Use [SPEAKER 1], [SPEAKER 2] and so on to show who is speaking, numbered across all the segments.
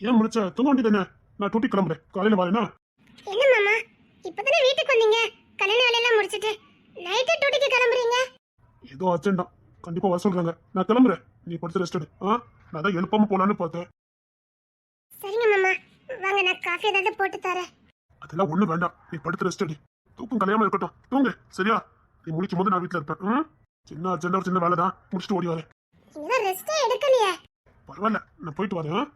[SPEAKER 1] ஏன் முடிச்ச தூங்க வேண்டியது நான் டூட்டி கிளம்புறேன். காலையில வரேனா
[SPEAKER 2] என்ன மாமா? இப்பதானே வீட்டுக்கு வந்தீங்க? கல்யாண வேலையெல்லாம் முடிச்சிட்டு நைட்டு டியூட்டிக்கு கிளம்புறீங்க?
[SPEAKER 1] ஏதோ அர்ஜென்ட். கண்டிப்பா வர சொல்றாங்க. நான் கிளம்புறேன். நீ படுத்து ரெஸ்ட் எடு. ஆ? நான் தான் எழுப்பாம போலான்னு பார்த்தேன்.
[SPEAKER 2] சரிங்க மாமா. வாங்க நான் காஃபி ஏதாவது போட்டு தரேன்.
[SPEAKER 1] அதெல்லாம் ஒண்ணு வேண்டாம். நீ படுத்து ரெஸ்ட் எடு. தூக்கம் கலையாம இருக்கட்டும். தூங்கு. சரியா? நீ முடிக்கும் போது நான் வீட்டுல இருப்பேன். ம்? சின்ன அர்ஜென்டா ஒரு சின்ன வேலை தான் முடிச்சுட்டு ஓடி வரேன்.
[SPEAKER 2] நீங்க ரெஸ்டே எடுக்கலையே.
[SPEAKER 1] பரவாயில்ல. நான் போயிட்டு வரேன்?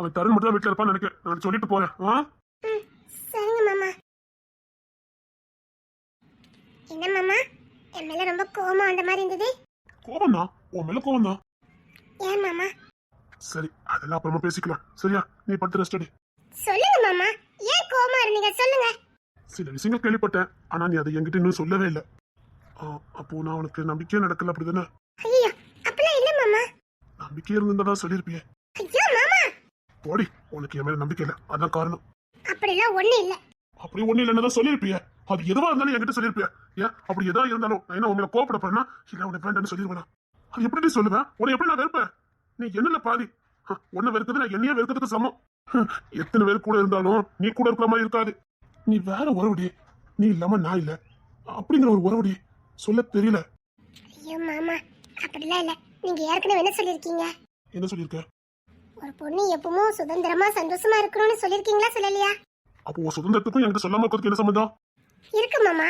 [SPEAKER 1] அவன் தருண் மட்டும் தான் வீட்டுல இருப்பான்னு நினைக்கிறேன். நான் சொல்லிட்டு போறேன். ஆ?
[SPEAKER 2] சரிங்க மாமா. என்ன மாமா? என் மேல ரொம்ப கோவமா அந்த மாதிரி இருந்தது.
[SPEAKER 1] கோவம் தான் உன் மேல கோவம் தான்
[SPEAKER 2] ஏன் மாமா?
[SPEAKER 1] சரி அதெல்லாம் அப்புறமா பேசிக்கலாம். சரியா? நீ படுத்து ரெஸ்ட் எடு.
[SPEAKER 2] சொல்லுங்க மாமா. ஏன் கோவமா இருந்தீங்க? சொல்லுங்க.
[SPEAKER 1] சில விஷயங்கள் கேள்விப்பட்டேன். ஆனா நீ அதை என்கிட்ட இன்னும் சொல்லவே இல்லை. அப்போ நான் உனக்கு நம்பிக்கையே நடக்கல அப்படிதானே?
[SPEAKER 2] ஐயோ அப்பெல்லாம் இல்ல மாமா.
[SPEAKER 1] நம்பிக்கை இருந்திருந்தா சொல்லியிருப்பியே. போடி உனக்கு என் மேல நம்பிக்கை இல்லை. அதான் காரணம்.
[SPEAKER 2] அப்படிலாம் ஒண்ணு இல்ல.
[SPEAKER 1] அப்படி ஒண்ணு இல்லைன்னு தான் சொல்லியிருப்பிய. அது எதுவா இருந்தாலும் என்கிட்ட சொல்லியிருப்பிய. ஏன்? அப்படி எதா இருந்தாலும் நான் என்ன உங்களை கோபப்பட போறேன்னா இல்ல உனக்கு வேண்டாம்னு சொல்லிடுவேனா? அது எப்படி சொல்லுவேன் உன்னை எப்படி நான் வெறுப்பேன்? நீ என்னல பாதி உன்னை வெறுக்கிறது நான் என்னையே வெறுக்கிறதுக்கு சமம். எத்தனை பேர் கூட இருந்தாலும் நீ கூட இருக்கிற மாதிரி இருக்காது. நீ வேற உறவுடி. நீ இல்லாம நான் இல்ல. அப்படிங்கிற ஒரு உறவுடி. சொல்ல தெரியல.
[SPEAKER 2] ஐயோ மாமா அப்படிலாம் இல்ல. நீங்க ஏற்கனவே என்ன சொல்லிருக்கீங்க
[SPEAKER 1] என்ன சொல்லியிருக்க?
[SPEAKER 2] ஒரு பொண்ணு எப்பவும் சுதந்திரமா சந்தோஷமா இருக்கணும்னு சொல்லிருக்கீங்களா சொல்லலையா?
[SPEAKER 1] அப்போ உன் சுதந்திரத்துக்கும் என்கிட்ட சொல்லாம இருக்கிறதுக்கு என்ன சம்மந்தம்?
[SPEAKER 2] இருக்கு மாமா.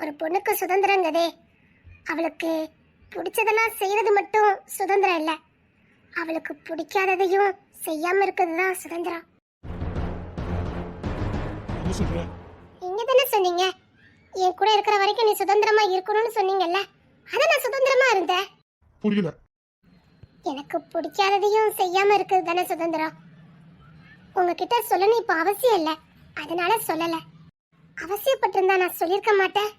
[SPEAKER 2] ஒரு பொண்ணுக்கு சுதந்திரங்கிறதே அவளுக்கு பிடிச்சதெல்லாம் செய்யறது மட்டும் சுதந்திரம் இல்ல. அவளுக்கு பிடிக்காததையும் செய்யாம இருக்கிறது தான் சுதந்திரம்.
[SPEAKER 1] என்ன சொல்ற?
[SPEAKER 2] நீங்க தானே சொன்னீங்க? என் கூட இருக்கிற வரைக்கும் நீ சுதந்திரமா இருக்கணும்னு சொன்னீங்கல்ல. அத நான் சுதந்திரமா இருந்தேன்.
[SPEAKER 1] புரியல.
[SPEAKER 2] எனக்கு பிடிக்காததையும் செய்யாம இருக்கிறது தானே சுதந்திரம்? உங்ககிட்ட சொல்லணும் இப்ப அவசியம் இல்ல. அதனால சொல்லல. அவசியப்பட்டிருந்தா நான் சொல்லியிருக்க மாட்டேன்.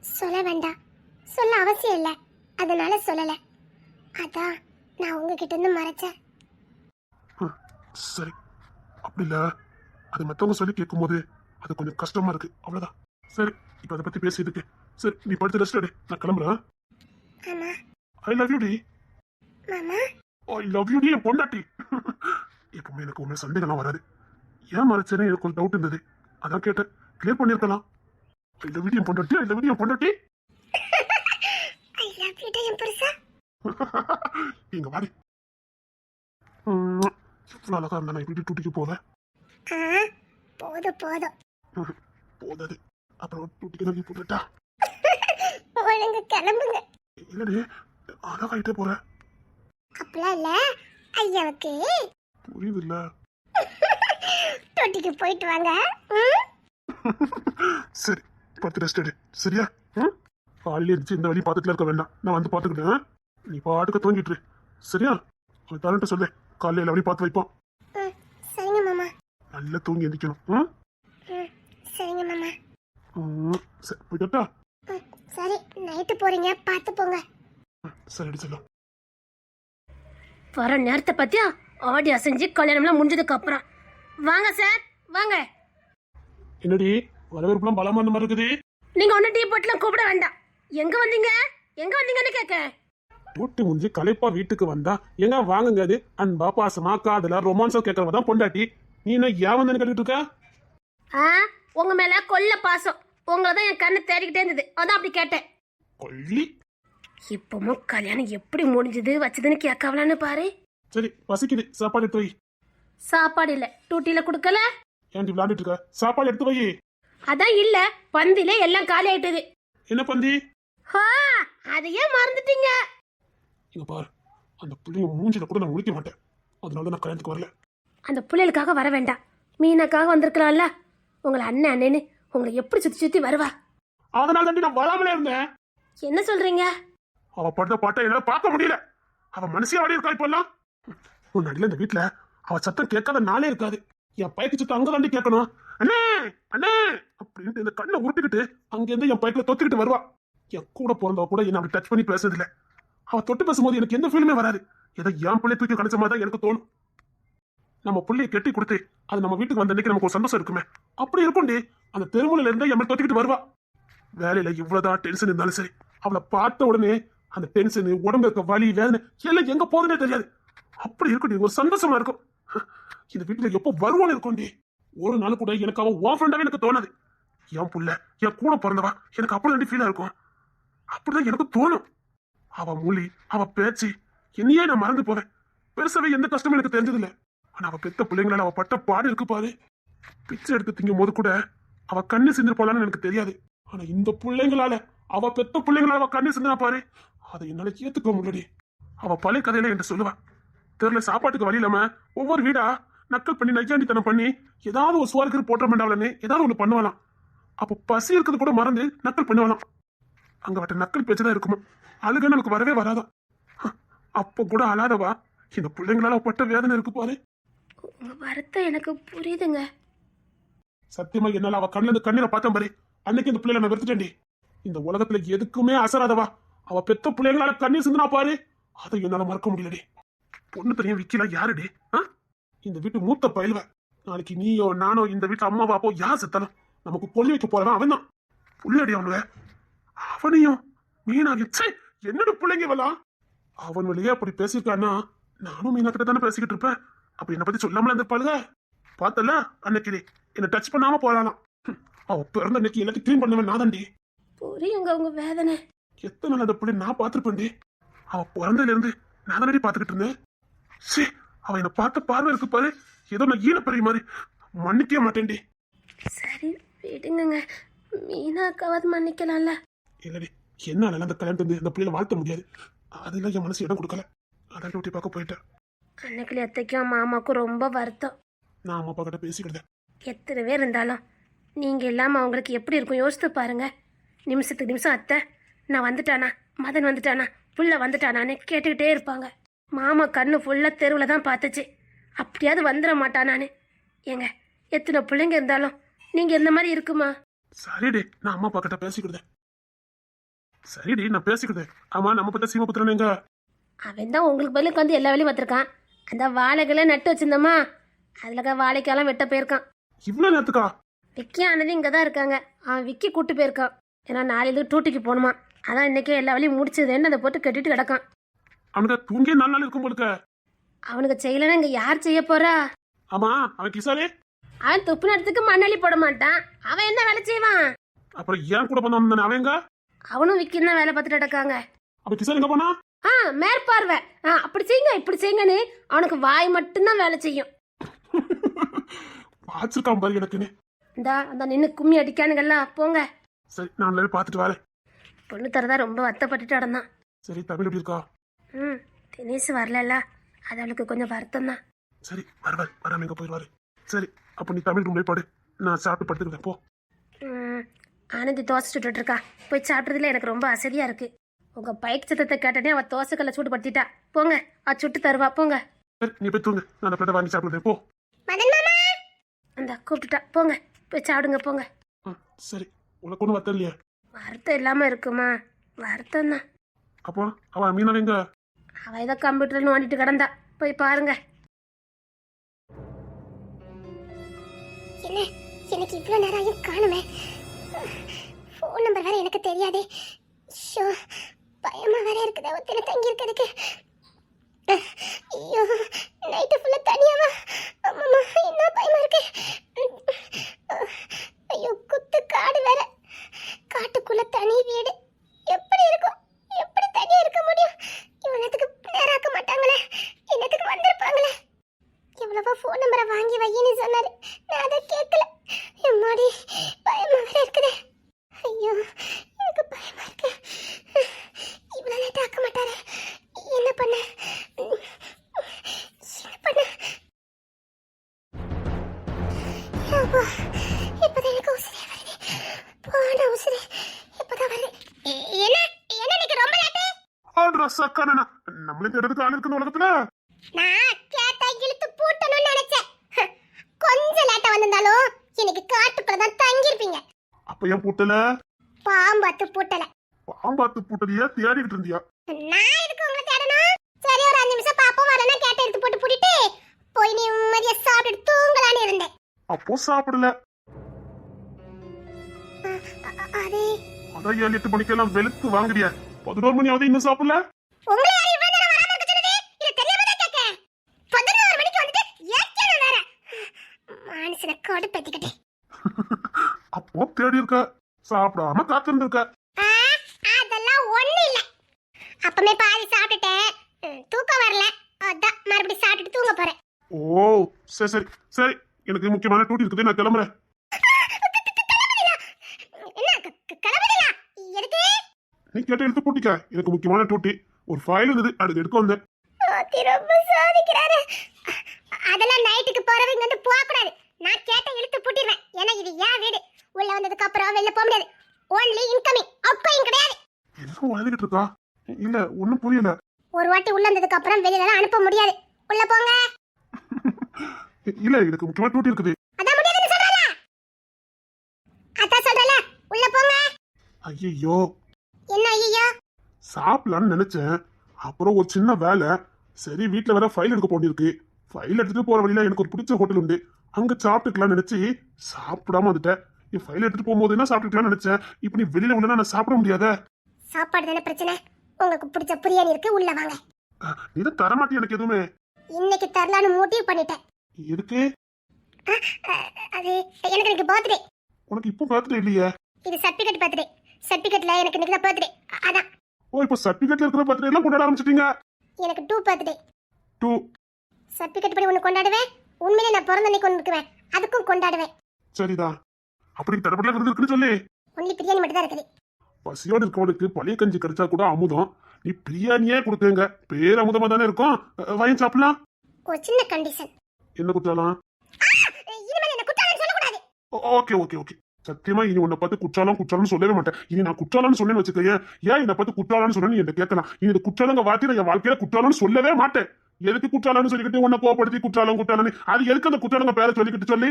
[SPEAKER 2] சொல்ல வேண்டாம். சொல்ல அவசியம் இல்ல. அதனால சொல்லல. அதான் நான் உங்ககிட்ட இருந்து மறைச்சேன்.
[SPEAKER 1] சரி. அப்படி இல்ல. அது மத்தவங்க சொல்லி கேட்கும்போது அது கொஞ்சம் கஷ்டமா இருக்கு. அவ்வளவுதான். சரி இப்ப அதை பத்தி பேசியதுக்கு சரி நீ படுத்து ரெஸ்ட் எடு. நான் கிளம்புறேன்.
[SPEAKER 2] ஆமா.
[SPEAKER 1] ஐ லவ் யூ டி
[SPEAKER 2] மாமா?
[SPEAKER 1] ஐ லவ் யூ டி என் பொண்டாட்டி. எப்பவுமே எனக்கு உண்மை சந்தேகம்லாம் வராது. ஏன் மறைச்சேனே எனக்கு ஒரு டவுட் இருந்தது. அதான் கேட்டேன். கிளியர் பண்ணிருக்கலாம் ஐ லவ் யூ என் பொண்டாட்டி ஐ லவ் யூ என் பொண்டாட்டி.
[SPEAKER 2] ஐ லவ் யூ என் பெருசா
[SPEAKER 1] இங்க வாடி. உம், இவ்வளவு அழகா இருந்தா இப்படி டூட்டிக்கு
[SPEAKER 2] ஆ போதும் போதும்.
[SPEAKER 1] போதாது. அப்புறம் டூட்டிக்கு நான் போட்டுட்டா.
[SPEAKER 2] ஒழுங்கு கிளம்புங்க.
[SPEAKER 1] இல்லடி அழகாயிட்டே போற
[SPEAKER 2] அப்பெல்லாம் இல்ல. ஐயாவுக்கு
[SPEAKER 1] புரியுது இல்ல
[SPEAKER 2] தொட்டிக்கு போயிட்டு வாங்க?
[SPEAKER 1] சரி பத்து ரெஸ்ட் எடு. சரியா? காலையில இருந்துச்சு இந்த வழி பார்த்துட்டுல இருக்க வேண்டாம். நான் வந்து பார்த்துக்கிட்டேன். நீ பாட்டுக்க தூங்கிட்டு. சரியா? தரண்ட்ட சொல்லு. காலையில எல்லா பார்த்து வைப்பான்
[SPEAKER 2] ம், சரிங்க மாமா.
[SPEAKER 1] நல்லா தூங்கி எந்திக்கணும்
[SPEAKER 2] சரிங்க மாமா.
[SPEAKER 1] சரி போயிட்டா
[SPEAKER 2] ம், சரி நைட்டு போறீங்க. பார்த்து போங்க.
[SPEAKER 1] சரி செல்லம்.
[SPEAKER 3] வர நேரத்தை பத்தியா? ஆடி அசைஞ்சு கல்யாணம்லாம் முடிஞ்சதுக்கு அப்புறம். வாங்க சார் வாங்க.
[SPEAKER 1] என்னடி வரவேற்புலாம் பலமா அந்த மாதிரி இருக்குது?
[SPEAKER 3] நீங்க ஒன்னும் டீ போட்டுலாம் கூப்பிட வேண்டாம். எங்க வந்தீங்க? எங்க வந்தீங்கன்னு கேட்க
[SPEAKER 1] டூட்டி முடிஞ்சு களைப்பா வீட்டுக்கு வந்தா எங்க வாங்குங்க அது? அன்பா பாசமா காதலா ரொமான்ஸா கேட்கறவ தான் பொண்டாட்டி. நீ என்ன ஏன் வந்து கேட்டுட்டு இருக்க?
[SPEAKER 3] ஆ உங்க மேல கொல்ல பாசம். உங்களை தான் என் கண்ணு தேடிக்கிட்டே இருந்தது. அதான் அப்படி கேட்டேன்.
[SPEAKER 1] கொல்லி?
[SPEAKER 3] இப்பவும் கல்யாணம் எப்படி முடிஞ்சது? வச்சதுன்னு கேட்கவலான்னு பாரு.
[SPEAKER 1] சரி பசிக்குது சாப்பாடு எடுத்து வை.
[SPEAKER 3] சாப்பாடு இல்ல. டூட்டில கொடுக்கல?
[SPEAKER 1] ஏன்டி விளையாண்டுட்டு இருக்க? சாப்பாடு எடுத்து வை.
[SPEAKER 3] அதான் இல்ல. பந்திலே எல்லாம் காலி ஆயிட்டது.
[SPEAKER 1] என்ன பந்தி?
[SPEAKER 3] ஹா அதையே மறந்துட்டீங்க.
[SPEAKER 1] இங்க பாரு. அந்த புள்ளைய மூஞ்சில கூட நான் முடிக்க மாட்டேன். அதனால தான் நான் கல்யாணத்துக்கு வரல.
[SPEAKER 3] அந்த பிள்ளைகளுக்காக வர வேண்டாம். மீனாக்காக வந்திருக்கலாம்ல. உங்களை அண்ணன் அண்ணன்னு உங்களை எப்படி சுத்தி சுத்தி வருவா?
[SPEAKER 1] அதனால தாண்டி நான் வராமலே இருந்தேன்.
[SPEAKER 3] என்ன சொல்றீங்க?
[SPEAKER 1] அவ படுத்த பாட்டை என்னால பார்க்க முடியல. அவ மனசே ஆடி இருக்கா இப்பெல்லாம்? முன்னாடில இந்த வீட்டுல அவ சத்தம் கேட்காத நாளே இருக்காது. என் பைக்கு சத்தம் அங்க தாண்டி கேட்கணும். அண்ணே அண்ணே அப்படின்ட்டு இந்த கண்ணை உருட்டுக்கிட்டு அங்கேருந்து என் பைக்ல தொத்திக்கிட்டு வருவா. என் கூட பிறந்தவ கூட என்ன அப்படி டச் பண்ணி பேசுறது இல்ல அவ தொட்டு பேசும்போது எனக்கு எந்த ஃபீலுமே வராது. ஏதோ என் பிள்ளை தூக்கி கிடைச்ச மாதிரி தான் எனக்கு தோணும். நம்ம பிள்ளையை கெட்டி கொடுத்து அது நம்ம வீட்டுக்கு வந்த அன்னைக்கு நமக்கு ஒரு சந்தோஷம் இருக்குமே. அப்படி இருக்கும்டி. அந்த தெருமுலையில இருந்து என் தொத்திக்கிட்டு வருவா. வேலையில இவ்வளவுதான் டென்ஷன் இருந்தாலும் சரி. அவளை பார்த்த உடனே அந்த டென்ஷன் உடம்பு இருக்க வலி வேதனை எல்லாம் எங்க போகுதுன்னே தெரியாது. அப்படி இருக்கும் ஒரு சந்தோஷமா இருக்கும். இந்த வீட்டுல எப்போ வருவான்னு இருக்கோண்டி ஒரு நாள் கூட எனக்கு அவன் ஓ ஃப்ரெண்டாவே எனக்கு தோணாது. என் புள்ள என் கூட பிறந்தவா எனக்கு அப்படி ஃபீலா இருக்கும். அப்படிதான் எனக்கு தோணும். அவ மொழி அவ பேச்சு என்னையே நான் மறந்து போவேன். பெருசாவே எந்த கஷ்டமும் எனக்கு தெரிஞ்சதில்ல. ஆனா அவ பெத்த பிள்ளைங்களால அவ பட்ட பாடு இருக்கு பாரு. பிச்சை எடுத்து திங்கும் போது கூட அவ கண்ணு சிந்திருப்பாளான்னு எனக்கு தெரியாது. ஆனா இந்த பிள்ளைங்களால அவ பெத்த பிள்ளைங்களால அவ கண்ணு சிந்தினா பாரு. அதை என்னால ஏத்துக்க முடியலடி. அவ பழைய கதையில என்கிட்ட சொல்லுவா. தெருல சாப்பாட்டுக்கு வழி இல்லாம ஒவ்வொரு வீடா நக்கல் பண்ணி நையாண்டித்தனம் பண்ணி ஏதாவது ஒரு சுவாருக்கு போட்ட மாட்டாளன்னு ஏதாவது ஒண்ணு பண்ணுவாளாம். அப்போ பசி இருக்கிறது கூட மறந்து நக்கல் பண்ணுவாளாம். அங்க வட்ட நக்கல் பேச்சுதான் இருக்குமா? அழுக நமக்கு வரவே வராதாம் ஹ, அப்போ கூட அழாதவா? இந்த பிள்ளைங்களால பட்ட வேதனை இருக்கு பாரு.
[SPEAKER 3] உங்க வருத்தம் எனக்கு புரியுதுங்க.
[SPEAKER 1] சத்தியமா என்னால அவ கண்ணுல இந்த கண்ணீரை பார்த்தேன் பாரு. அன்னைக்கு இந்த பிள்ளைல நான் வெறுத்துட்டேன்டி. இந்த உலகத்துல எதுக்குமே அசராதவா? அவ பெத்த பிள்ளைங்களால கண்ணீர் சிந்தினா பாரு. அதை என்னால மறக்க முடியலடி. பொண்ணு தெரியும் விக்கிலா யாருடி? ஆ? இந்த வீட்டு மூத்த பயில்வ. நாளைக்கு நீயோ நானோ இந்த வீட்டு அம்மா பாப்போ யார் செத்தாலும் நமக்கு கொல்லி வைக்க போறவன் அவன் தான் புள்ளடி அவனுவ. அவனையும் மீனாகி என்னோட பிள்ளைங்க இவெல்லாம் அவன் வழியே அப்படி பேசியிருக்கான்னா நானும் மீனா கிட்ட தானே பேசிக்கிட்டு இருப்பேன். அப்படி என்னை பத்தி சொல்லாமல இருந்திருப்பாளுக பார்த்தல அன்னைக்கு. என்னை டச் பண்ணாம போறாளாம். அவ பிறந்த அன்னைக்கு எல்லாத்தையும் கிளீன் பண்ணுவேன் நான் தாண்டி
[SPEAKER 3] புரியுங்க உங்க வேதனை.
[SPEAKER 1] எத்தனை நாள் அந்த பிள்ளை நான் பார்த்துருப்பேன்டி. அவ பிறந்ததுல இருந்து நான் தானடி பார்த்துக்கிட்டு இருந்தேன். சே அவ என்னை பார்த்த பார்வை இருக்கு பாரு. ஏதோ நான் ஈனப்பறி மாதிரி. மன்னிக்கவே மாட்டேன்டி.
[SPEAKER 3] சரி விடுங்கங்க. மீனாக்காவது மன்னிக்கலாம்ல.
[SPEAKER 1] இல்லடி என்னால அந்த கல்யாணத்தை வந்து அந்த பிள்ளைல வாழ்த்த முடியாது. அதெல்லாம் என் மனசு இடம் கொடுக்கல. அதான் டூட்டி பார்க்க போயிட்டேன்.
[SPEAKER 3] அன்னைக்கு அத்தைக்கும் மாமாக்கும் ரொம்ப வருத்தம்.
[SPEAKER 1] நான் அம்மா அப்பா கிட்ட பேசிக்கிட்டேன்
[SPEAKER 3] எத்தனை பேர் இருந்தாலும் நீங்க இல்லாம அவங்களுக்கு எப்படி இருக்கும் யோசித்து பாருங்க. நிமிஷத்துக்கு நிமிஷம் அத்தை நான் வந்துட்டானா? மதன் வந்துட்டானா? புள்ள வந்துட்டானான்னு கேட்டுக்கிட்டே இருப்பாங்க. மாமா கண்ணு ஃபுல்லாக தெருவில் தான் பார்த்துச்சு. அப்படியாவது வந்துட மாட்டானான்னு. ஏங்க எத்தனை பிள்ளைங்க இருந்தாலும் நீங்கள் இந்த மாதிரி இருக்குமா?
[SPEAKER 1] சரிடி நான் அம்மா கிட்ட பேசிக்கிட்டேன் சரிடி நான் பேசிக்கிட்டேன் ஆமா நம்ம பத்த எங்க?
[SPEAKER 3] அவன் தான் உங்களுக்கு பதிலுக்கு வந்து எல்லா வேலையும் பார்த்துருக்கான். அந்த வாழைகளை நட்டு வச்சிருந்தோமா? அதில் வாழைக்காலாம் வெட்ட போயிருக்கான்.
[SPEAKER 1] இவ்வளவு நேரத்துக்கா?
[SPEAKER 3] விக்கி ஆனது இங்கே தான் இருக்காங்க. அவன் விக்கி கூட்டு போயிருக்கான். ஏன்னா நாளையில டூட்டிக்கு போகணுமா? அதான் இன்னைக்கே எல்லா வேலையும் முடிச்சதுன்னு அதை போட்டு கட்டிட்டு கிடக்கான்.
[SPEAKER 1] அவனுக்கு தூங்கியே நாலு நாள் இருக்கும் போலுக்க
[SPEAKER 3] அவனுக்கு செய்யலைன்னா இங்கே யார் செய்ய போறா?
[SPEAKER 1] ஆமா அவன் கிசாலே
[SPEAKER 3] அவன் துப்பு நேரத்துக்கு மண்ணள்ளி போட மாட்டான். அவன் என்ன வேலை செய்வான்?
[SPEAKER 1] அப்புறம் ஏன் கூட பண்ண வந்தானே அவன் எங்க
[SPEAKER 3] அவனும் விக்கி தான் வேலை பார்த்துட்டு கிடக்காங்க.
[SPEAKER 1] அவன் கிசால் எங்க போனா?
[SPEAKER 3] ஆ மேற்பார்வை. ஆ அப்படி செய்யுங்க இப்படி செய்யுங்கன்னு அவனுக்கு வாய் மட்டும்தான் வேலை செய்யும்.
[SPEAKER 1] வாச்சிருக்கான் பாரு எனக்குன்னு.
[SPEAKER 3] இந்தா அந்த நின்று கும்மி அடிக்கானுங்கல்ல போங்க.
[SPEAKER 1] சரி நான் போய் பார்த்துட்டு வரேன்.
[SPEAKER 3] பொண்ணு தரதா ரொம்ப வருத்தப்பட்டுட்டு நடந்தான்.
[SPEAKER 1] சரி தமிழ் எப்படி இருக்கா?
[SPEAKER 3] ம் தினேஷ் வரலல்ல. அது அவளுக்கு கொஞ்சம் வருத்தம் தான்
[SPEAKER 1] சரி வருவார். வராம எங்க போயிடுவாரு சரி அப்ப நீ தமிழ் ரூம்ல பாடு. நான் சாப்பிட்டு படுத்துக்கிறேன் போ.
[SPEAKER 3] ம், ஆனந்தி தோசை சுட்டுட்டு இருக்கா போய் சாப்பிட்றதுல எனக்கு ரொம்ப அசதியா இருக்கு. உங்க பைக் சத்தத்தை கேட்டனே அவ தோசைக்கல்ல சூடு படுத்திட்டா போங்க அவ சுட்டு தருவா. போங்க.
[SPEAKER 1] சரி நீ போய் தூங்கு. நான் பிள்ளை வாங்கி சாப்பிடுறேன் போ.
[SPEAKER 2] மதன் மாமா!
[SPEAKER 3] அந்த கூப்பிட்டுட்டா. போங்க போய் சாப்பிடுங்க போங்க.
[SPEAKER 1] ஆ, சரி. உனக்கு ஒன்றும் வத்த இல்லையா?
[SPEAKER 3] வருத்தம் இல்லாம இருக்குமா? வருத்தம் தான்.
[SPEAKER 1] அப்போ அவன் மீனவ எங்க?
[SPEAKER 3] அவ ஏதோ கம்ப்யூட்டர்ல நோண்டிட்டு கிடந்தா. போய் பாருங்க.
[SPEAKER 2] என்ன? எனக்கு இவ்வளோ நேரம் ஆயும் காணுமே? ஃபோன் நம்பர் வேற எனக்கு தெரியாதே. ஷோ பயமா வேற இருக்குது. ஒத்தின தங்கி இருக்கிறதுக்கு. ஐயோ நைட்டு ஃபுல்லாக தனியாவா அம்மா என்ன பயமா இருக்கு ஐயோ குத்து காடு வேற காட்டுக்குள்ள தனி வீடு எப்படி இருக்கும் எப்படி தனியா இருக்க முடியும் இவ்வளோத்துக்கு நேராக்க மாட்டாங்களே என்னத்துக்கு வந்திருப்பாங்களே எவ்வளவோ ஃபோன் நம்பரை வாங்கி வையின்னு சொன்னாரு நான் அதை கேட்கல எம்மாடி பயமா வேற இருக்குது ஐயோ எனக்கு பயமா இருக்கு இவ்வளோ லேட் ஆக்க மாட்டாரு என்ன பண்ண என்ன பண்ண அப்பா, இப்பதான் எனக்கு உசிரே வருது போன உசிரே இப்பதான் வருது எ- என்ன என்ன இன்னைக்கு ரொம்ப லேட்டு
[SPEAKER 1] ஆ ரசாக்கானா ஆள் இருக்கு இந்த உலகத்துல?
[SPEAKER 2] நான் கேட்டா இழுத்து பூட்டணும்னு நினைச்சேன். கொஞ்சம் லேட்டா வந்திருந்தாலும் எனக்கு காட்டுக்குள்ள தான் தங்கியிருப்பீங்க.
[SPEAKER 1] அப்ப ஏன் பூட்டல?
[SPEAKER 2] பாம்பாத்து பூட்டல.
[SPEAKER 1] பாம்பாத்து பூட்டலையா? தேடிக்கிட்டு இருந்தியா?
[SPEAKER 2] நான் எதுக்கு உங்களை தேடணும்? சரி ஒரு அஞ்சு நிமிஷம் பாப்போம் வரேன்னா கேட்ட எடுத்து போட்டு பூட்டிட்டு போய் நிம்மதியா சாப்பிட்டுட்டு தூங்கலான்னு இருந்தேன்.
[SPEAKER 1] அப்போ சாப்பிடல.
[SPEAKER 2] அ- அ- அது.
[SPEAKER 1] அதான் ஏழு எட்டு மணிக்கெல்லாம் வெளுத்து வாங்குறியா பதினோரு மணி ஆகுது இன்னும் சாப்பிடல?
[SPEAKER 2] உங்களை யார் இவ்வளவு நேரம் வராம இருக்க சொன்னது இது தெரியாம தான் கேட்க பதினோரு மணிக்கு வந்துட்டு ஏன் மனுஷனை கடுப்பேத்திக்கிட்டே
[SPEAKER 1] அப்போ தேடி இருக்க. சாப்பிடாம காத்திருந்து இருக்க
[SPEAKER 2] அதெல்லாம் ஒண்ணு இல்ல. அப்பமே பாதி சாப்பிட்டுட்டேன். தூக்கம் வரல. அதான் மறுபடியும் சாப்பிட்டுட்டு தூங்க போறேன்.
[SPEAKER 1] ஓ சரி சரி சரி. எனக்கு முக்கியமான டூட்டி இருக்குது. நான் கிளம்புறேன். நீ கேட்ட எடுத்து பூட்டிக்க. எனக்கு முக்கியமான டூட்டி ஒரு ஃபைல் இருந்தது அதுக்கு எடுக்க வந்தேன்.
[SPEAKER 2] அதெல்லாம் நைட்டுக்கு போறவங்க வந்து போக கூடாது நான் கேட்ட இழுத்து பூட்டிடுவேன் ஏன்னா இது ஏன் வீடு. உள்ள வந்ததுக்கு அப்புறம் வெளில போக முடியாது. ஓன்லி இன்கமிங் அவுட்கோயிங் கிடையாது.
[SPEAKER 1] என்ன வளர்ந்துகிட்டு இருக்கா? இல்ல ஒண்ணும் புரியல.
[SPEAKER 2] ஒரு வாட்டி உள்ள வந்ததுக்கு அப்புறம் வெளியில அனுப்ப முடியாது. உள்ள போங்க.
[SPEAKER 1] இல்ல எனக்கு முக்கியமான டூட்டி இருக்குது.
[SPEAKER 2] அதான் முடியாதுன்னு சொல்றல அதான் சொல்றல உள்ள போங்க.
[SPEAKER 1] ஐயோ
[SPEAKER 2] என்ன ஐயோ
[SPEAKER 1] சாப்பிடலான்னு நினைச்சேன். அப்புறம் ஒரு சின்ன வேலை. சரி வீட்ல வேற ஃபைல் எடுக்க போண்டிருக்கு. ஃபைல் எடுத்துட்டு போற வழியில எனக்கு ஒரு பிடிச்ச ஹோட்டல் உண்டு. அங்க சாப்பிட்டுக்கலாம்னு நினைச்சு சாப்பிடாம வந்துட்டேன். என் ஃபைல் எடுத்துட்டு போகும்போது என்ன சாப்பிட்டுக்கலாம்னு நினைச்சேன். இப்போ நீ வெளியில உள்ள நான் சாப்பிட முடியாத?
[SPEAKER 2] சாப்பாடு தானே பிரச்சனை. உங்களுக்கு பிடிச்ச பிரியாணி இருக்கு உள்ள வாங்க.
[SPEAKER 1] நீ தான் தரமாட்டி எனக்கு எதுவுமே?
[SPEAKER 2] இன்னைக்கு தரலான்னு முடிவு பண்ணிட்டேன்.
[SPEAKER 1] எதுக்கு?
[SPEAKER 2] அது எனக்கு இன்னைக்கு பர்த்டே
[SPEAKER 1] உனக்கு இப்போ பார்த்துட்டு இல்லையே?
[SPEAKER 2] இது சர்டிபிகேட் பர்த்டே சர்டிபிகேட்ல எனக்கு இன்னைக்கு தான் பர்த்டே அதான்.
[SPEAKER 1] ஓ இப்போ சர்டிஃபிகேட்ல இருக்கிற பர்த்டே எல்லாம் கொண்டாட ஆரம்பிச்சிட்டீங்க?
[SPEAKER 2] எனக்கு டூ பர்த்டே
[SPEAKER 1] டூ
[SPEAKER 2] சர்டிபிகேட் படி ஒன்று கொண்டாடுவேன். உண்மையிலே நான் பிறந்த அன்னைக்கு ஒன்று இருக்குவேன் அதுக்கும் கொண்டாடுவேன்.
[SPEAKER 1] சரிதான் அப்படி தடப்படல விருது இருக்குன்னு சொல்லி.
[SPEAKER 2] ஒன்லி பிரியாணி மட்டும் தான் இருக்குது.
[SPEAKER 1] பசியோடு இருக்கவனுக்கு பழைய கஞ்சி கிடைச்சா கூட அமுதம். நீ பிரியாணியே கொடுக்குங்க. பேர் அமுதமா தானே இருக்கும். வாங்கி சாப்பிடலாம்.
[SPEAKER 2] ஒரு சின்ன கண்டிஷன்
[SPEAKER 1] என்ன குற்றாலம்? Okay okay okay. சத்தியமா இனி உன்னை பார்த்து குற்றாலம் குற்றாலம் சொல்லவே மாட்டேன். இனி நான் குற்றாலம்னு சொன்னேன்னு வச்சுக்கோங்க ஏன் என்னை பார்த்து குற்றாலம்னு நீ என்ன கேட்கலாம். இனி இந்த குற்றாலங்க வார்த்தை நான் என் வாழ்க்கையில குற்றாலம்னு சொல்லவே மாட்டேன். எதுக்கு குற்றாலம்னு சொல்லிக்கிட்டு உன்னை கோவப்படுத்தி குற்றாலம் குற்றாலம் அது எதுக்கு அந்த குற்றாலங்க பேரை சொல்லிக்கிட்டு சொல்லி?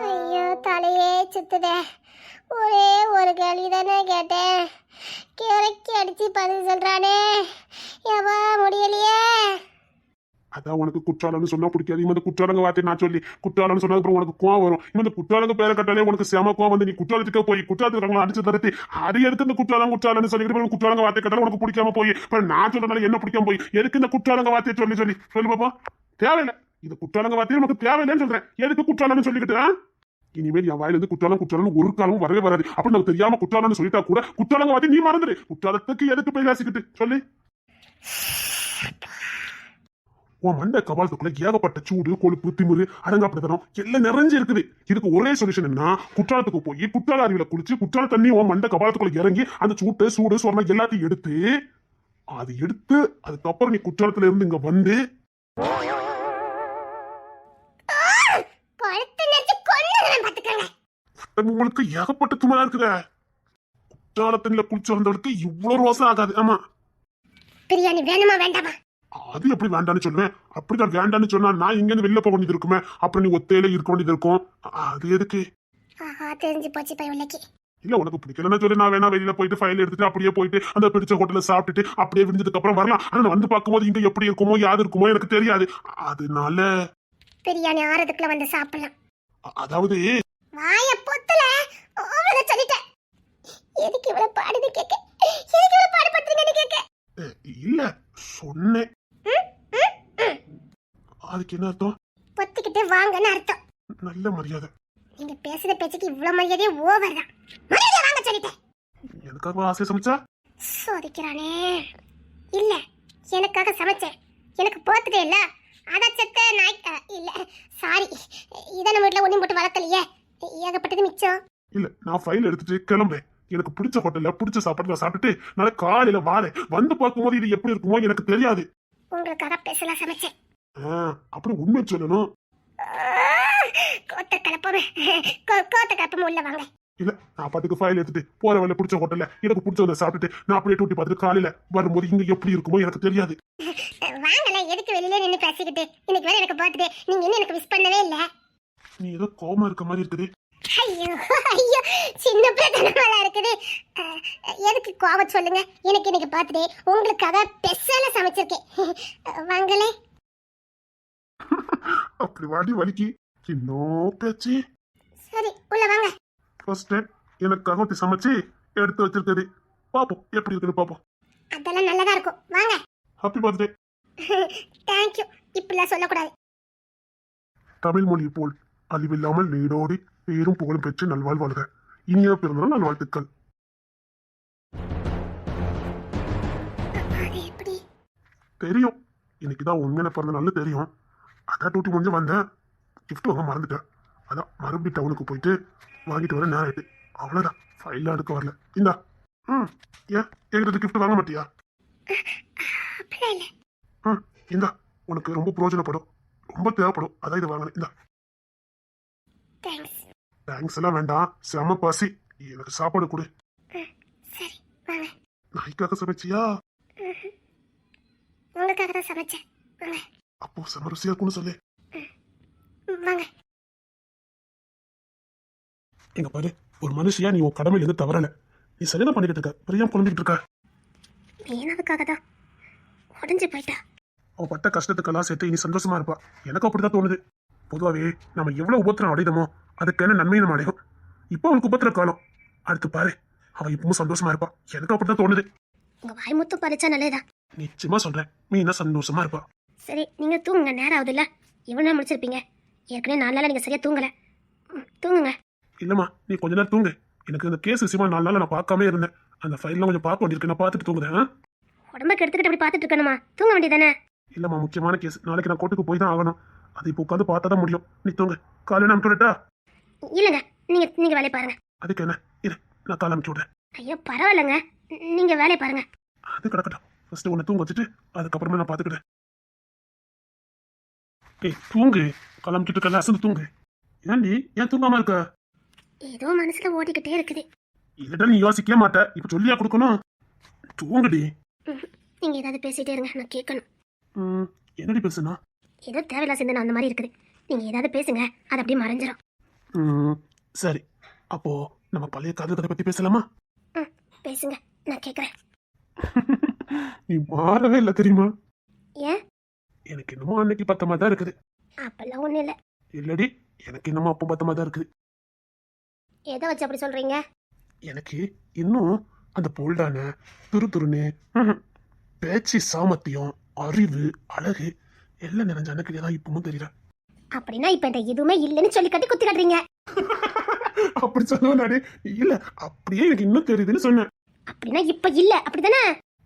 [SPEAKER 2] ஐயோ தலையே சுத்துதே. ஒரே ஒரு கேள்வி தானே கேட்டேன். கிழக்கி அடிச்சு பதில் சொல்றானே. எவ முடியலையே?
[SPEAKER 1] அதான் உனக்கு குற்றாலம்னு சொன்னா பிடிக்காது. இந்த குற்றாலங்க வார்த்தை நான் சொல்லி குற்றாலம்னு சொன்னதுக்கு அப்புறம் உனக்கு கோவம் வரும். இந்த குற்றாலங்க பேரை கட்டாலே உனக்கு செம கோவம் வந்து நீ குற்றாலத்துக்கு போய் குற்றாலத்துக்கு அடிச்சு தரத்தி அது எதுக்கு இந்த குற்றாலம் குற்றாலம்னு சொல்லிட்டு குற்றாலங்க வார்த்தை கட்டாலும் உனக்கு பிடிக்காம போய். இப்ப நான் சொல்றதுனால என்ன பிடிக்காம போய்? எதுக்கு இந்த குற்றாலங்க வார்த்தையை சொல்லி சொல்லி? சொல்லு பாப்பா. தேவையில்லை. இந்த குற்றாலங்க வார்த்தையை நமக்கு தேவையில்லைன்னு சொல்றேன். எதுக்கு குற்றாலம்னு சொல்லிக்கிட்டு இனிமேல் என் வாயிலிருந்து குற்றாலம் குற்றாலம் ஒரு காலமும் வரவே வராது. அப்படி நமக்கு தெரியாம குற்றாலம்னு சொல்லிட்டா கூட குற்றாலங்க வார்த்தை நீ மறந்துடு. குற்றாலத்துக்கு எதுக்கு போய் பேசிக்கிட்டு சொல்லு. உன் மண்டை கபாலத்துக்குள்ள ஏகப்பட்ட சூடு கொழுப்பு திமிரு அடங்காப்படுத்தனம் எல்லாம் நிறைஞ்சு இருக்குது. இதுக்கு ஒரே சொல்யூஷன் என்ன குற்றாலத்துக்கு போய் குற்றால அருவியில குளிச்சு குற்றால தண்ணி உன் மண்டை கபாலத்துக்குள்ள இறங்கி அந்த சூட்டு சூடு சொரணம் எல்லாத்தையும் எடுத்து அது எடுத்து அதுக்கப்புறம் நீ குற்றாலத்துல இருந்து இங்க வந்து உங்களுக்கு ஏகப்பட்ட துமலா இருக்குத. குற்றால தண்ணியில குளிச்சு வந்தவளுக்கு இவ்வளவு ரோசம் ஆகாது. ஆமா.
[SPEAKER 2] பிரியாணி வேணுமா வேண்டாமா?
[SPEAKER 1] அது எப்படி வேண்டான்னு சொல்லுவேன் அப்படிதான் வேண்டான்னு சொன்னா நான் இங்க இருந்து வெளில போக வேண்டியது இருக்குமே? அப்புறம் நீ ஒத்தையில இருக்க வேண்டியது இருக்கும். அது எதுக்கு?
[SPEAKER 2] ஆஹா தெரிஞ்சு போச்சு பை உள்ளக்கு.
[SPEAKER 1] இல்ல உனக்கு பிடிக்கலன்னா சொல்லி. நான் வேணா வெளியில போயிட்டு ஃபைல் எடுத்துட்டு அப்படியே போயிட்டு அந்த பிடிச்ச ஹோட்டல்ல சாப்பிட்டுட்டு அப்படியே விரிஞ்சதுக்கு அப்புறம் வரலாம். ஆனா வந்து பார்க்கும்போது இங்க எப்படி இருக்குமோ யாது இருக்குமோ எனக்கு தெரியாது. அதனால
[SPEAKER 2] பிரியாணி ஆறதுக்குள்ள வந்து சாப்பிடலாம்.
[SPEAKER 1] அதாவது
[SPEAKER 2] வாய பொத்துல. அவ்வளவு சொல்லிட்டேன். எதுக்கு இவ்வளவு பாடுது கேட்க? எதுக்கு இவ்வளவு பாடுபடுத்துங்கன்னு கேட்க?
[SPEAKER 1] அஹ், இல்ல சொன்னேன். அதுக்கு என்ன அர்த்தம்?
[SPEAKER 2] பொத்திக்கிட்டு வாங்கன்னு அர்த்தம்.
[SPEAKER 1] நல்ல மரியாதை.
[SPEAKER 2] நீங்க பேசுற பேச்சுக்கு இவ்வளவு மரியாதையே ஓவர் தான். மரியாதை வாங்க சொல்லிட்டேன்.
[SPEAKER 1] எனக்காக ஆசை சமைச்சா?
[SPEAKER 2] சோதிக்கிறானே. இல்ல எனக்காக சமைச்சேன். எனக்கு போத்துட்டே இல்ல. அதான் செத்த நாய் இல்ல சாரி இதை நம்ம வீட்டுல ஒண்ணும் போட்டு வளர்க்கலையே. ஏகப்பட்டது மிச்சம்.
[SPEAKER 1] இல்ல நான் ஃபைல் எடுத்துட்டு கிளம்புறேன். எனக்கு பிடிச்ச ஹோட்டல்ல பிடிச்ச சாப்பாடு நான் சாப்பிட்டுட்டு நாளை காலையில வாரேன். வந்து பார்க்கும்போது இது எப்படி இருக்குமோ எனக்கு தெரியாது.
[SPEAKER 2] உங்களுக்காக பெசலா சமைச்சேன்.
[SPEAKER 1] அப்படி உண்மை சொல்லணும்.
[SPEAKER 2] கோத்த கலப்பமே. கோத்த கலப்பமே உள்ள வாங்க.
[SPEAKER 1] இல்ல நான் பாட்டுக்கு ஃபைல் எடுத்துட்டு போற வேலை பிடிச்ச ஹோட்டல்ல எனக்கு பிடிச்சத சாப்பிட்டுட்டு நான் அப்படியே டூட்டி பார்த்துட்டு காலையில வரும்போது இங்க எப்படி இருக்குமோ எனக்கு தெரியாது.
[SPEAKER 2] வாங்கல எதுக்கு வெளியில நின்னு பேசிக்கிட்டு? இன்னைக்கு வேற எனக்கு பர்த்டே நீங்க இன்னும் எனக்கு விஷ் பண்ணவே இல்ல.
[SPEAKER 1] நீ ஏதோ கோமா இருக்க மாதிரி இருக்குது.
[SPEAKER 2] ஐயோ ஐயோ சின்ன பிரச்சனை இருக்குது. எதுக்கு கோவம் சொல்லுங்க? எனக்கு இன்னைக்கு பர்த்டே உங்களுக்காக ஸ்பெஷலா சமைச்சிருக்கேன். வாங்களே
[SPEAKER 1] அப்படி வாடி வலிக்கு. இன்னும் பேச்சு.
[SPEAKER 2] சரி உள்ள வாங்க.
[SPEAKER 1] ஃபர்ஸ்ட் டைம் எனக்காக ஒருத்தி சமைச்சு எடுத்து வச்சிருக்குது பாப்போம் எப்படி இருக்குன்னு பாப்போம்.
[SPEAKER 2] அதெல்லாம் நல்லதா இருக்கும். வாங்க.
[SPEAKER 1] ஹாப்பி பர்த்டே
[SPEAKER 2] தேங்க்யூ இப்படிலாம் சொல்லக்கூடாது.
[SPEAKER 1] தமிழ் மொழி போல் அழிவில்லாமல் நீடோடி பேரும் புகழும் பெற்று நல்வாழ் வாழ்க. இனிய பிறந்தநாள் நல் வாழ்த்துக்கள் தெரியும். இன்னைக்கு தான் உண்மையான பிறந்த நாள்னு தெரியும். அதான் டூட்டி முடிஞ்சு வந்தேன். gift வாங்க மறந்துட்டேன். அதான் மறுபடியும் டவுனுக்கு போயிட்டு வாங்கிட்டு வர நேரம் ஆயிட்டு. அவ்வளோதான் ஃபைல்லாம் எடுக்க வரல. இந்தா. ம். ஏன்? என்கிட்ட gift வாங்க மாட்டியா? ம். இந்தா. உனக்கு ரொம்ப பிரயோஜனப்படும் ரொம்ப தேவைப்படும். அதான் இதை வாங்கினேன். இந்தா.
[SPEAKER 2] தேங்க்ஸ்
[SPEAKER 1] தேங்க்ஸ் எல்லாம் வேண்டாம். செம பாசி. எனக்கு சாப்பாடு கொடு. நாய்க்காக சமைச்சியா?
[SPEAKER 2] உங்களுக்காக தான் சமைச்சேன்.
[SPEAKER 1] அப்போ செம ருசியா இருக்கும்னு சொல்லு.
[SPEAKER 2] வாங்க.
[SPEAKER 1] எங்க பாரு ஒரு மனுஷியா நீ உன் கடமையில இருந்து தவறல. நீ சரிதான் பண்ணிக்கிட்டு இருக்க. பிரியா குழம்பிக்கிட்டு இருக்க.
[SPEAKER 2] வீணாவுக்காக தான். உடஞ்சு போயிட்டா.
[SPEAKER 1] அவ பட்ட கஷ்டத்துக்கெல்லாம் சேர்த்து இனி சந்தோஷமா இருப்பா. எனக்கு அப்படிதான் தோணுது. பொதுவாவே நம்ம எவ்வளவு உபத்திரம் அடைதமோ அதுக்கான நன்மையை நம்ம அடையும் இப்போ அவளுக்கு உபத்திர காலம். அடுத்து பாரு அவ இப்பவும் சந்தோஷமா இருப்பா. எனக்கு அப்படிதான் தோணுது.
[SPEAKER 2] உங்க வாய் முத்தும் பறிச்சா நல்லதுதான்.
[SPEAKER 1] நிச்சயமா சொல்றேன். மீனா சந்தோஷமா இருப்பா.
[SPEAKER 2] சரி நீங்க தூங்குங்க நேரம் ஆகுதுல்ல இவ்வளோ நேரம் முடிச்சிருப்பீங்க ஏற்கனவே நாலு நாள் நீங்க சரியா தூங்கல. தூங்குங்க.
[SPEAKER 1] இல்லம்மா நீ கொஞ்ச நேரம் தூங்கு. எனக்கு இந்த கேஸ் விஷயமா நாலு நாள் நான் பார்க்காம இருந்தேன். அந்த ஃபைல்லாம் கொஞ்சம் பார்க்க வேண்டியிருக்கு. நான் பார்த்துட்டு தூங்குறேன் ஆ?
[SPEAKER 2] உடம்புக்கு எடுத்துக்கிட்டு அப்படி பார்த்துட்டு இருக்கணுமா? தூங்க வேண்டியதானே?
[SPEAKER 1] இல்லம்மா முக்கியமான கேஸ் நாளைக்கு நான் கோர்ட்டுக்கு போய் தான் ஆகணும். அது இப்போ உட்காந்து பார்த்தா தான் முடியும். நீ தூங்கு. காலையில அனுப்பிச்சு விடட்டா?
[SPEAKER 2] இல்லைங்க நீங்க நீங்க வேலையை பாருங்க.
[SPEAKER 1] அதுக்கு என்ன? இரு நான் காலை அனுப்பிச்சு விடுறேன்.
[SPEAKER 2] ஐயோ பரவாயில்லைங்க. நீங்க வேலையை பாருங்க.
[SPEAKER 1] அது கிடக்கட்டும். ஃபர்ஸ்ட் உன்னை தூங்க வச்சுட்டு அதுக்கப்புறமா நான் பார்த்துக்கிட்டேன் ஏய் தூங்கு. கிளம்பிக்கிட்டு இருக்கல அசந்து தூங்கு. ஏன்டி? ஏன் தூங்காம இருக்க?
[SPEAKER 2] ஏதோ மனசுல ஓடிக்கிட்டே இருக்குது.
[SPEAKER 1] இல்லட்டா நீ யோசிக்கவே மாட்ட? இப்ப சொல்லியா கொடுக்கணும்? தூங்குடி.
[SPEAKER 2] நீங்க ஏதாவது பேசிட்டே இருங்க நான் கேட்கணும்.
[SPEAKER 1] ம், என்னடி பேசுனா?
[SPEAKER 2] ஏதோ தேவையில்லா சிந்தனை அந்த மாதிரி இருக்குது. நீங்க ஏதாவது பேசுங்க அது அப்படியே மறைஞ்சிரும்.
[SPEAKER 1] ம், சரி. அப்போ நம்ம பழைய காதல் கதை பத்தி பேசலாமா?
[SPEAKER 2] பேசுங்க நான் கேட்குறேன்.
[SPEAKER 1] நீ மாறவே இல்லை தெரியுமா?
[SPEAKER 2] ஏன்?
[SPEAKER 1] எனக்கு என்னமோ அன்னைக்கு பத்தமா தான் இருக்குது.
[SPEAKER 2] அப்பெல்லாம் ஒன்றும் இல்லை.
[SPEAKER 1] இல்லடி எனக்கு என்னமோ அப்போ பத்தமா தான் இருக்குது.
[SPEAKER 2] எதை வச்சு அப்படி சொல்றீங்க?
[SPEAKER 1] எனக்கு இன்னும் அந்த போல்டான துரு துருன்னு பேச்சு சாமர்த்தியம் அறிவு அழகு எல்லாம் நிறைஞ்ச எனக்கு தான் இப்பவும் தெரியல
[SPEAKER 2] அப்படின்னா இப்போ இந்த எதுவுமே இல்லைன்னு சொல்லி கட்டி குத்தி காட்டுறீங்க.
[SPEAKER 1] அப்படி சொல்லுவாடி இல்ல அப்படியே எனக்கு இன்னும் தெரியுதுன்னு சொன்னேன்.
[SPEAKER 2] அப்படின்னா இப்போ இல்லை அப்படிதானே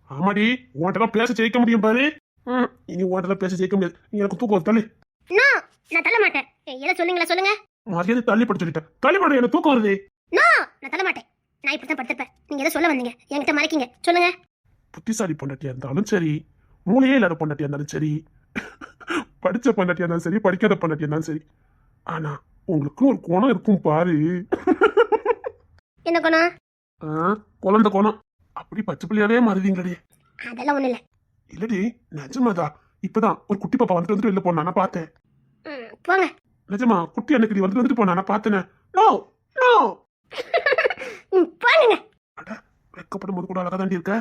[SPEAKER 1] ஆமாடி உன்கிட்ட பேச ஜெயிக்க முடியும் பாரு. ம், இனி உன்கிட்ட பேச ஜெயிக்க முடியாது. எனக்கு தூக்கம் தள்ளி.
[SPEAKER 2] நோ நான் தள்ள மாட்டேன். எதை சொல்லுங்களா சொல்லுங்க.
[SPEAKER 1] மரியாதை தள்ளி பட சொல்லிட்டேன் தள்ளி பட எனக்கு தூக்கம் வருது.
[SPEAKER 2] நோ நான் தள்ள மாட்டேன். நான் இப்படி தான் படுத்துப்பேன் நீங்க எதை சொல்ல வந்தீங்க? என்கிட்ட மறைக்கீங்க. சொல்லுங்க.
[SPEAKER 1] புத்திசாலி பொண்டாட்டியா இருந்தாலும் சரி மூளையே இல்லாத பொண்டாட்டியா இருந்தாலும் சரி படிச்ச பொண்டாட்டியா இருந்தாலும் சரி படிக்காத பொண்டாட்டியா இருந்தாலும் சரி ஆனா உங்களுக்கு ஒரு குணம் இருக்கும் பாரு.
[SPEAKER 2] என்ன குணம்?
[SPEAKER 1] ஆ, குழந்தை குணம். அப்படி பச்சை பிள்ளையாவே மாறுதீங்களடி
[SPEAKER 2] அதெல்லாம் ஒன்றும் இல்லை.
[SPEAKER 1] இல்லடி நிஜமாதா இப்பதான் ஒரு குட்டி பாப்பா வந்துட்டு வந்துட்டு வெளில போனா நான் பார்த்தேன்.
[SPEAKER 2] போங்க.
[SPEAKER 1] நிஜமா குட்டி அன்னைக்கு வந்துட்டு வந்துட்டு போனா நான் பார்த்தேனே. நோ நோ
[SPEAKER 2] போங்க
[SPEAKER 1] அட வெக்கப்படும் போது கூட அழகா தாண்டி இருக்க.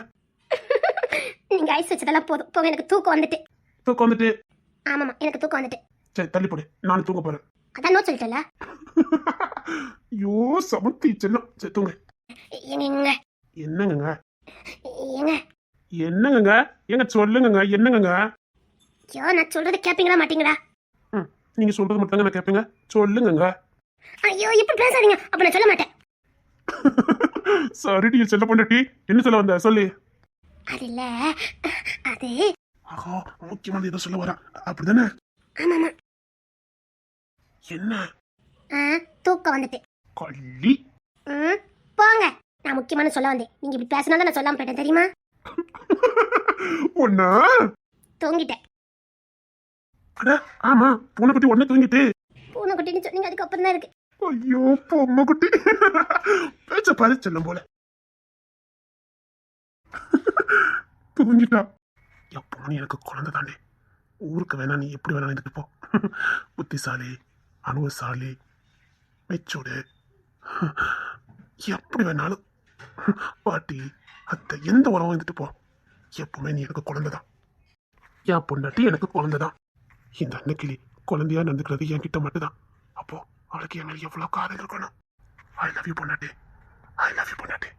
[SPEAKER 2] நீங்க ஐஸ் வச்சதெல்லாம் போதும். போங்க எனக்கு தூக்கம் வந்துட்டு.
[SPEAKER 1] தூக்கம் வந்துட்டு.
[SPEAKER 2] ஆமாமா எனக்கு தூக்கம் வந்துட்டு.
[SPEAKER 1] சரி தள்ளி போடு. நானும் தூங்க போறேன்.
[SPEAKER 2] அதான் நோ சொல்லிட்டல
[SPEAKER 1] ஐயோ சமத்தி செல்லம். சரி தூங்க.
[SPEAKER 2] எங்க எங்க
[SPEAKER 1] என்னங்கங்க
[SPEAKER 2] எங்க
[SPEAKER 1] சொல்லுங்கங்க என்னங்கங்க?
[SPEAKER 2] ஐயோ நான் சொல்றது கேப்பீங்களா மாட்டீங்களா?
[SPEAKER 1] நீங்க சொல்றது மட்டும் நான் கேட்பேங்க சொல்லுங்கங்க.
[SPEAKER 2] ஐயோ இப்படி பேசாதீங்க. அப்ப நான் சொல்ல மாட்டேன்.
[SPEAKER 1] சரிடி செல்ல பொண்டாட்டி. என்ன சொல்ல வந்த? சொல்லு.
[SPEAKER 2] அது இல்ல. அது
[SPEAKER 1] ஆஹா முக்கியமான ஏதோ சொல்ல வரேன். அப்படிதானே?
[SPEAKER 2] ஆமாமா.
[SPEAKER 1] என்ன?
[SPEAKER 2] தூக்கம் வந்துட்டு.
[SPEAKER 1] கள்ளி.
[SPEAKER 2] போங்க. நான் முக்கியமான சொல்ல வந்தேன். நீங்க இப்படி பேசினா நான் சொல்லாம போயிட்டேன் தெரியுமா?
[SPEAKER 1] ஒன்னா
[SPEAKER 2] தூங்கிட்டேன்.
[SPEAKER 1] ஆமா பூனைக்குட்டி உடனே தூங்கிட்டு.
[SPEAKER 2] பூனை குட்டின்னு சொன்னீங்க அதுக்கப்புறம் தான் இருக்கு.
[SPEAKER 1] ஐயோ பொம்மை குட்டி பேச்ச பாரு செல்லம் போல. தூங்கிட்டா. எப்போ நீ எனக்கு குழந்தை தாண்டி. ஊருக்கு வேணா நீ எப்படி வேணா இருந்துட்டு போ. புத்திசாலி அனுபவசாலி மெச்சூடு எப்படி வேணாலும். பாட்டி அத்தை எந்த உறவும் இருந்துட்டு போ. எப்பவுமே நீ எனக்கு குழந்தைதான். என் பொண்டாட்டி எனக்கு குழந்தைதான். இந்த அன்னக்கிளி குழந்தையா நடந்துக்கிறது என்கிட்ட மட்டும்தான். அப்போ அவளுக்கு எங்களுக்கு எவ்வளோ எவ்வளவு காதல் இருக்கணும்? ஐ லவ் யூ பொண்டாட்டி. ஐ லவ் யூ பொண்டாட்டி.